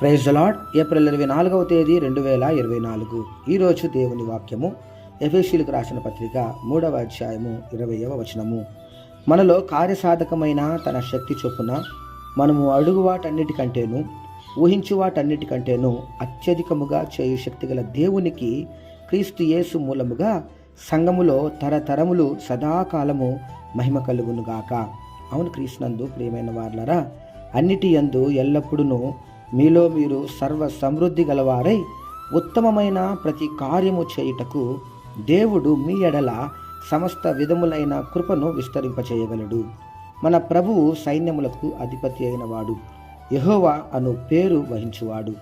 Praise lord April ఇరవై నాలుగవ తేదీ రెండు వేల ఇరవై నాలుగు. ఈరోజు దేవుని వాక్యము ఎఫేషియలకు రాసిన పత్రిక మూడవ అధ్యాయము ఇరవయవ వచనము. మనలో కార్యసాధకమైన తన శక్తి చొప్పున మనము అడుగు వాటన్నిటికంటేను ఊహించు వాటన్నిటికంటేను అత్యధికముగా చేయు శక్తి గల దేవునికి క్రీస్తు యేసు మూలముగా సంఘములో తరతరములు సదాకాలము మహిమ కలుగునుగాక. అవును క్రీస్తునందు ప్రియమైన వార్లరా అన్నిటి యందు ఎల్లప్పుడూ మీలో మీరు సర్వ సమృద్ధి గలవారై ఉత్తమమైన ప్రతి కార్యము చేయుటకు దేవుడు మీ ఎడల సమస్త విధములైన కృపను విస్తరింపచేయగలడు. మన ప్రభువు సైన్యములకు అధిపతి అయిన వాడు అను పేరు వహించువాడు.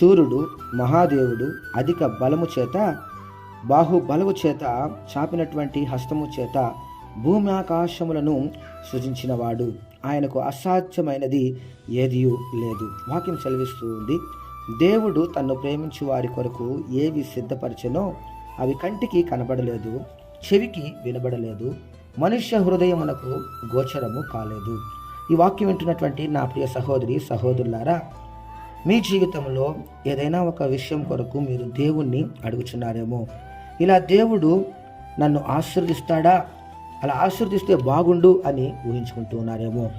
శూరుడు మహాదేవుడు అధిక బలము చేత బాహుబలము చేత చాపినటువంటి హస్తము చేత భూమి ఆకాశములను సృజించినవాడు. ఆయనకు అసాధ్యమైనది ఏదియూ లేదు. వాక్యం సెలవిస్తూ ఉంది. దేవుడు తన్ను ప్రేమించు వారి కొరకు ఏవి సిద్ధపరచనో అవి కంటికి కనబడలేదు చెవికి వినబడలేదు మనుష్య హృదయమునకు గోచరము కాలేదు. ఈ వాక్యం వింటున్నటువంటి నా ప్రియ సహోదరి సహోదరులారా మీ జీవితంలో ఏదైనా ఒక విషయం కొరకు మీరు దేవుణ్ణి అడుగుచున్నారేమో. ఇలా దేవుడు నన్ను ఆశీర్దిస్తాడా అలా ఆశీర్దిస్తే బాగుండు అని ఊహించుకుంటూ ఉన్నారేమో.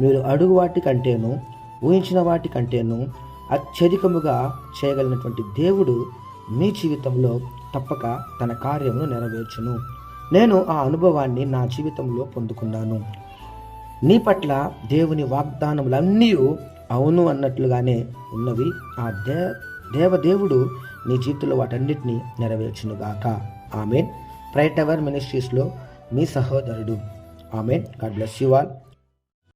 మీరు అడుగు వాటి కంటేను ఊహించిన వాటి కంటేను అత్యధికముగా చేయగలిగినటువంటి దేవుడు మీ జీవితంలో తప్పక తన కార్యమును నెరవేర్చును. నేను ఆ అనుభవాన్ని నా జీవితంలో పొందుకున్నాను. నీ పట్ల దేవుని వాగ్దానములన్నీ అవును అన్నట్లుగానే ఉన్నవి. ఆ దే దేవదేవుడు నీ జీవితంలో వాటన్నిటిని నెరవేర్చునుగాక. ఆమె ప్రైట్ అవర్ మినిస్ట్రీస్లో మీ సహోదరుడు. Amen. God bless you all.